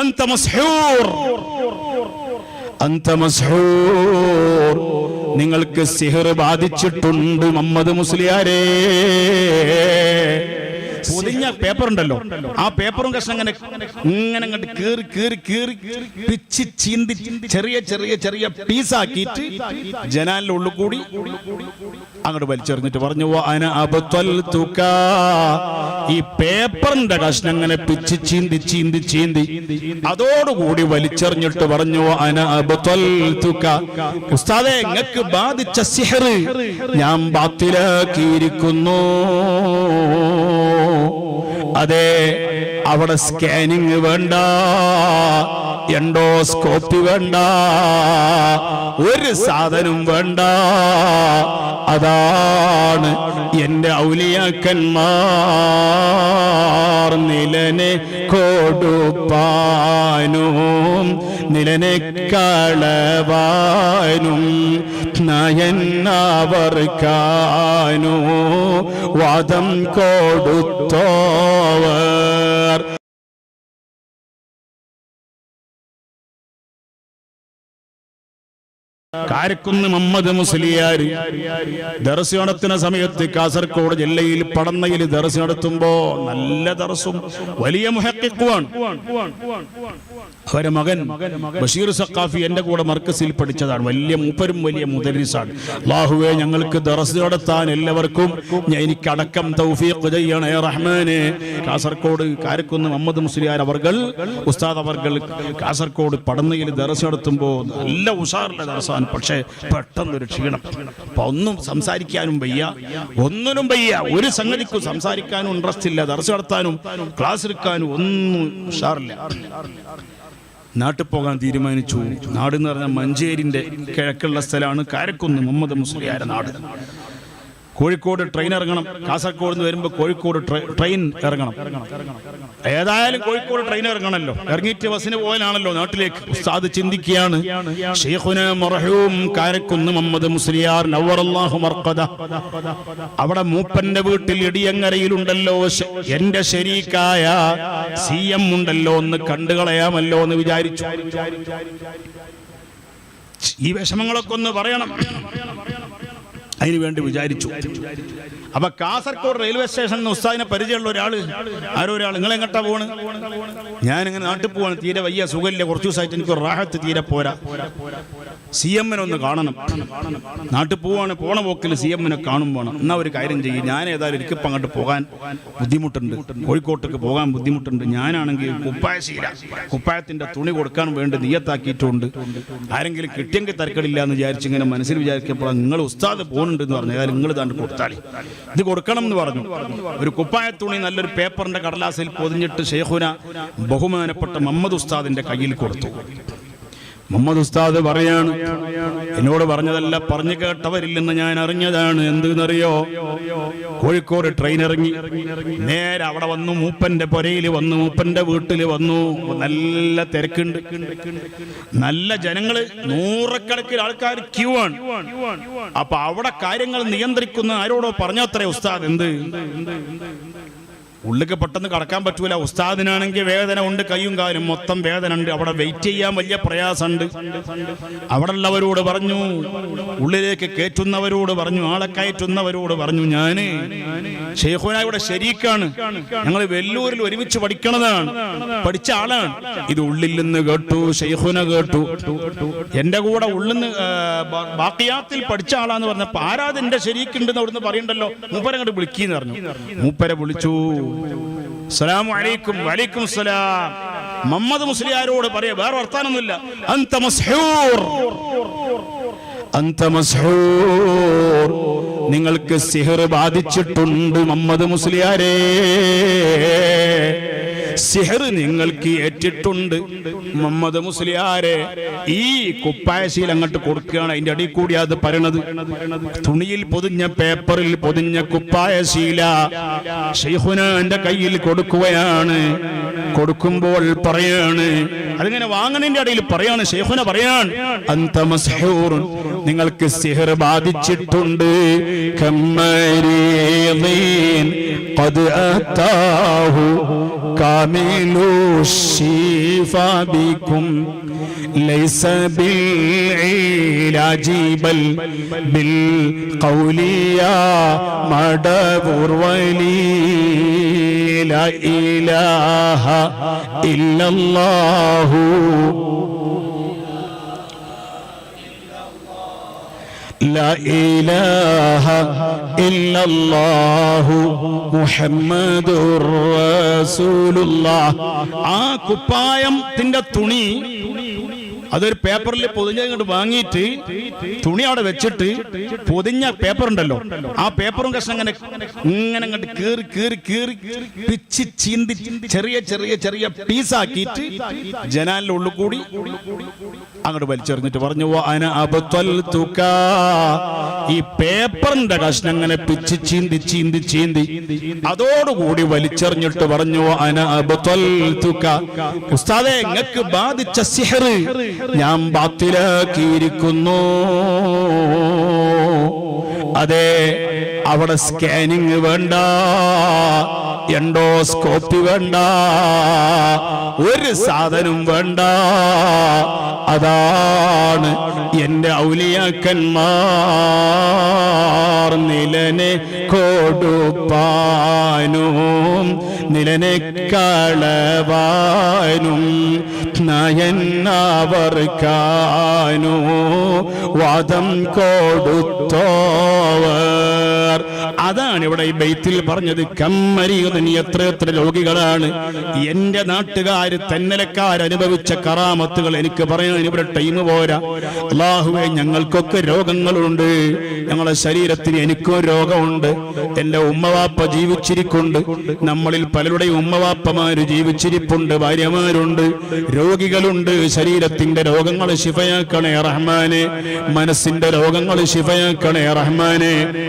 അന്ത മസ്ഹൂർ അന്ത മസ്ഹൂർ നിങ്ങൾക്ക് സിഹർ ബാധിച്ചിട്ടുണ്ട് മുഹമ്മദ് മുസ്ലിയാരേ. പൊതിഞ്ഞ പേപ്പർ ഉണ്ടല്ലോ ആ പേപ്പറും കഷ്ണം അങ്ങനെ ഇങ്ങനെ അങ്ങോട്ട് കീറി കീറി കീറി പിച്ച് ചീന്തി ചെറിയ ചെറിയ ചെറിയ പീസാക്കിയിട്ട് ജനാലിന്റെ ഉള്ളിൽ കൂടി അങ്ങോട്ട് വലിച്ചെറിഞ്ഞിട്ട് പറഞ്ഞു "വ അന അബ്തൽതുക." ഈ പേപ്പറിന്റെ കഷ്ണം അങ്ങനെ പിച്ച് ചീന്തി ചീന്തി ചീന്തി അതോടുകൂടി വലിച്ചെറിഞ്ഞിട്ട് പറഞ്ഞു "വ അന അബ്തൽതുക." ഉസ്താദെ നിങ്ങൾക്ക് ബാധിച്ച സിഹർ ഞാൻ ബാത്തിലാക്കിയിരിക്കുന്നു അതെ അവിടെ സ്കാനിങ് വേണ്ട എൻഡോസ്കോപ്പി വേണ്ട ഒരു സാധനം വേണ്ട. അതാണ് എന്റെ ഔലിയാക്കന്മാർ നിലനെ കൊടുപ്പാനും നിലനെ കളവാനും നയന്നവർക്കാനോ വാദം കൊടുത്തോവർ. കാരക്കുന്ന് മുഹമ്മദ് മുസ്ലിയാർ ദർസ് നടത്തുന്ന സമയത്ത് കാസർഗോഡ് ജില്ലയിൽ പടന്നയിൽ ദർസ് നടത്തുമ്പോ നല്ല ദർസും വലിയ മുഹക്കുവാണ് അവരെ മകൻ ബഷീർ സക്കാഫി എന്റെ കൂടെ മർക്കസിൽ പഠിച്ചതാണ്. വലിയ മൂപ്പരും വലിയ മുദരിസാണ്. അള്ളാഹുവെ ഞങ്ങൾക്ക് ദറസ് നടത്താൻ എല്ലാവർക്കും ഞാൻ എനിക്ക് അടക്കം തൗഫീഖ് ചെയ്യണേ റഹ്മാനെ. കാസർഗോഡ് കാരക്കുന്ന് മുഹമ്മദ് മുസ്ലിയാർ അവർകൾ ഉസ്താദ് അവർകൾ കാസർഗോഡ് പടന്നയിൽ ദറസ് നടത്തുമ്പോൾ നല്ല ഉഷാറിലെ ദറസാണ് പക്ഷേ പെട്ടെന്നൊരു ക്ഷീണം. അപ്പൊ ഒന്നും സംസാരിക്കാനും വയ്യ. ഒന്നിനും വയ്യ. ഒരു സംഗതിക്കും സംസാരിക്കാനും ഇൻട്രസ്റ്റ് ഇല്ല. ദർശ നടത്താനും ക്ലാസ് എടുക്കാനും ഒന്നും ഉഷാറില്ല. നാട്ടിൽ പോകാൻ തീരുമാനിച്ചു. നാട് എന്ന് പറഞ്ഞാൽ മഞ്ചേരിന്റെ കിഴക്കുള്ള സ്ഥലമാണ്. കാരക്കുന്ന് മുഹമ്മദ് മുസ്ലിയാരുടെ നാട്. കോഴിക്കോട് ട്രെയിൻ ഇറങ്ങണം. കാസർഗോഡ് നിന്ന് വരുമ്പോൾ കോഴിക്കോട് ട്രെയിൻ ഇറങ്ങണം. ഏതായാലും കോഴിക്കോട് ട്രെയിൻ ഇറങ്ങണമല്ലോ ഇറങ്ങിയിട്ട് ബസ്സിന് പോകാനാണല്ലോ നാട്ടിലേക്ക്. ഉസ്താദ് ചിന്തിക്കുകയാണ്. കാരക്കുന്ന് മുഹമ്മദ് മുസ്ലിയാർ അവിടെ മൂപ്പന്റെ വീട്ടിൽ ഇടിയങ്ങരയിലുണ്ടല്ലോ. എന്റെ ശരീക്കായ സി എം ഉണ്ടല്ലോ ഒന്ന് കണ്ടുകളയാമല്ലോ എന്ന് വിചാരിച്ചു. ഈ വിഷമങ്ങളൊക്കെ ഒന്ന് പറയണം. അതിനു വേണ്ടി വിചാരിച്ചു. അപ്പൊ കാസർഗോഡ് റെയിൽവേ സ്റ്റേഷനിൽ ഉസ്താദിനെ പരിചയമുള്ള ഒരാൾ ആരോ ഒരാൾ നിങ്ങൾ എങ്ങോട്ടാ പോണ്? ഞാൻ ഇങ്ങനെ നാട്ടിൽ പോവാണ്. തീരെ വയ്യ സുഖമില്ല. കുറച്ചു ദിവസമായിട്ട് എനിക്ക് റാഹത്ത് തീരെ പോരാ. സി എമ്മിനെ ഒന്ന് കാണണം. നാട്ടിൽ പോവാണ് പോണ പോക്കിൽ സി എമ്മിനെ കാണുമ്പോൾ എന്നാ ഒരു കാര്യം ചെയ്യും. ഞാൻ ഏതായാലും എനിക്കിപ്പം അങ്ങോട്ട് പോകാൻ ബുദ്ധിമുട്ടുണ്ട്. കോഴിക്കോട്ടേക്ക് പോകാൻ ബുദ്ധിമുട്ടുണ്ട്. ഞാനാണെങ്കിൽ കുപ്പായശീല. കുപ്പായത്തിന്റെ തുണി കൊടുക്കാൻ വേണ്ടി നീയത്താക്കിയിട്ടുണ്ട്. ആരെങ്കിലും കിട്ടിയെങ്കിൽ തരക്കടില്ല എന്ന് വിചാരിച്ചിങ്ങനെ മനസ്സിൽ വിചാരിക്കപ്പോൾ നിങ്ങൾ ഉസ്താദ് പോകുന്നുണ്ട് എന്ന് പറഞ്ഞു നിങ്ങൾ ഇതാണ്ട് കൊടുത്താളി. ഇത് കൊടുക്കണം എന്ന് പറഞ്ഞു. ഒരു കുപ്പായ തുണി നല്ലൊരു പേപ്പറിന്റെ കടലാസിൽ പൊതിഞ്ഞിട്ട് ഷെയ്ഖുന ബഹുമാനപ്പെട്ട മുഹമ്മദ് ഉസ്താദിന്റെ കയ്യിൽ കൊടുത്തു. മുഹമ്മദ് ഉസ്താദ് പറയാണ് എന്നോട് പറഞ്ഞതല്ല പറഞ്ഞു കേട്ടവരില്ലെന്ന് ഞാൻ അറിഞ്ഞതാണ്. എന്തെന്നറിയോ? കോഴിക്കോട് ട്രെയിൻ ഇറങ്ങി. നേരെ അവിടെ വന്നു മൂപ്പന്റെ പുരയിൽ വന്നു മൂപ്പന്റെ വീട്ടിൽ വന്നു. നല്ല തിരക്കുണ്ട്. നല്ല ജനങ്ങൾ നൂറക്കണക്കിന് ആൾക്കാർ ക്യൂ ആണ് അപ്പൊ അവിടെ കാര്യങ്ങൾ നിയന്ത്രിക്കുന്ന ആരോടോ പറഞ്ഞത്രേ ഉസ്താദ് എന്ത്? ഉള്ളിക്ക് പെട്ടെന്ന് കടക്കാൻ പറ്റൂല. ഉസ്താദിനാണെങ്കിൽ വേദന ഉണ്ട് കൈയും കാലും മൊത്തം വേദന ഉണ്ട്. അവിടെ വെയിറ്റ് ചെയ്യാൻ വലിയ പ്രയാസമുണ്ട്. അവിടെ ഉള്ളവരോട് പറഞ്ഞു ഉള്ളിലേക്ക് കയറ്റുന്നവരോട് പറഞ്ഞു ആളെ കയറ്റുന്നവരോട് പറഞ്ഞു ഞാൻ ഷെയ്ഖുന ഇവിടെ ശരീക്കാണ്. ഞങ്ങൾ വെല്ലൂരിൽ ഒരുമിച്ച് പഠിക്കണതാണ്. പഠിച്ച ആളാണ്. ഇത് ഉള്ളിൽ നിന്ന് കേട്ടു ഷെയ്ഖുന കേട്ടു. എന്റെ കൂടെ ബാ- ബാക്കിയാത്തിൽ പഠിച്ച ആളാന്ന് പറഞ്ഞപ്പോ ആരാത് എന്റെ ശരീക്കുണ്ടെന്ന് അവിടുന്ന് പറയണ്ടല്ലോ? മൂപ്പരെ അങ്ങോട്ട് പറഞ്ഞു. മൂപ്പരെ വിളിച്ചു. അലൈക്കും വലൈക്കും സലാം. മുഹമ്മദ് മുസ്ലിയാരോട് പറയാ വേറെ വർത്താനൊന്നുമില്ല. അന്ത മസ്ഹൂർ. അന്ത മസ്ഹൂർ. നിങ്ങൾക്ക് സിഹർ ബാധിച്ചിട്ടുണ്ട് മുഹമ്മദ് മുസ്ലിയാരേ. സിഹർ നിങ്ങൾക്ക് ഏറ്റിട്ടുണ്ട്. മുഹമ്മദ് മുസ്ലിയാരെ ഈ കുപ്പായശീൽ അങ്ങോട്ട് കൊടുക്കുകയാണ്. അതിന്റെ അടി കൂടി അത് പറയണത്. തുണിയിൽ പൊതിഞ്ഞ പേപ്പറിൽ പൊതിഞ്ഞ കുപ്പായശീല ഷെയ്ഖുന എന്റെ കയ്യിൽ കൊടുക്കുകയാണ്. കൊടുക്കുമ്പോൾ പറയാണ്. അതിങ്ങനെ വാങ്ങണതിന്റെ ഇടയിൽ പറയാണ്. ഷെയ്ഖുന പറയാൻ അന്ത നിങ്ങൾക്ക് സിഹർ ബാധിച്ചിട്ടുണ്ട്. കമ്മരീദീൻ قد أتاه حامل الشفاء بكم. ليس بالعلاج بل بالقول يا مدبر ولي. لا إله إلا الله. لا إله إلا الله محمد رسول الله ആ കുപ്പായത്തിന്റെ തുണി അതൊരു പേപ്പറിൽ പൊതിഞ്ഞ ഇങ്ങോട്ട് വാങ്ങിയിട്ട് തുണി അവിടെ വെച്ചിട്ട് പൊതിഞ്ഞ പേപ്പർ ഉണ്ടല്ലോ ആ പേപ്പറും കഷ്ണം അങ്ങനെ ഇങ്ങനെ അങ്ങോട്ട് കീറി കീറി കീറി പിച്ച് ചീന്തി ചെറിയ ചെറിയ ചെറിയ പീസാക്കിയിട്ട് ജനാലിന്റെ ഉള്ളിൽ കൂടി അങ്ങോട്ട് വലിച്ചെറിഞ്ഞിട്ട് പറഞ്ഞു അന അബത്വൽ തുക ഈ പേപ്പറിന്റെ കഷ്ണം അങ്ങനെ പിച്ച് ചീന്തി ചീന്തി ചീന്തി അതോടുകൂടി വലിച്ചെറിഞ്ഞിട്ട് പറഞ്ഞു അന അബത്വൽ തുക ഉസ്താദെ നിങ്ങൾക്ക് ബാധിച്ച സിഹർ ഞാൻ ബാത്തിലാക്കിയിരിക്കുന്നു. അതെ അവിടെ സ്കാനിങ് വേണ്ട. എൻഡോസ്കോപ്പി വേണ്ട. ഒരു സാധനം വേണ്ട. അതാണ് എന്റെ ഔലിയാക്കന്മാർ നിലനെ കൊടുപ്പാനും നിലനെ കളവാനും. നയന്നവർക്കാനോ വാദം കൊടുത്തോവർ. അതാണ് ഇവിടെ ഈ ബൈത്തിൽ പറഞ്ഞത്. കമ്മരിയുതൻ എത്ര എത്ര രോഗികളാണ്. എന്റെ നാട്ടുകാർ തെന്നലക്കാരനുഭവിച്ച കറാമത്തുകൾ എനിക്ക് പറയാൻ ഇവിടെ ടൈം പോരാ. അള്ളാഹുവെ ഞങ്ങൾക്കൊക്കെ രോഗങ്ങളുണ്ട്. ഞങ്ങളുടെ ശരീരത്തിന് എനിക്കും രോഗമുണ്ട്. എന്റെ ഉമ്മവാപ്പ ജീവിച്ചിരിക്കുണ്ട് നമ്മളിൽ പലരുടെയും ഉമ്മവാപ്പമാര് ജീവിച്ചിരിപ്പുണ്ട്. ഭാര്യമാരുണ്ട്. രോഗികളുണ്ട്. ശരീരത്തിന്റെ രോഗങ്ങൾ ശിഫയാക്കണേ റഹ്മാനെ. മനസ്സിന്റെ രോഗങ്ങൾ ശിഫയാക്കണേ റഹ്മാനെ.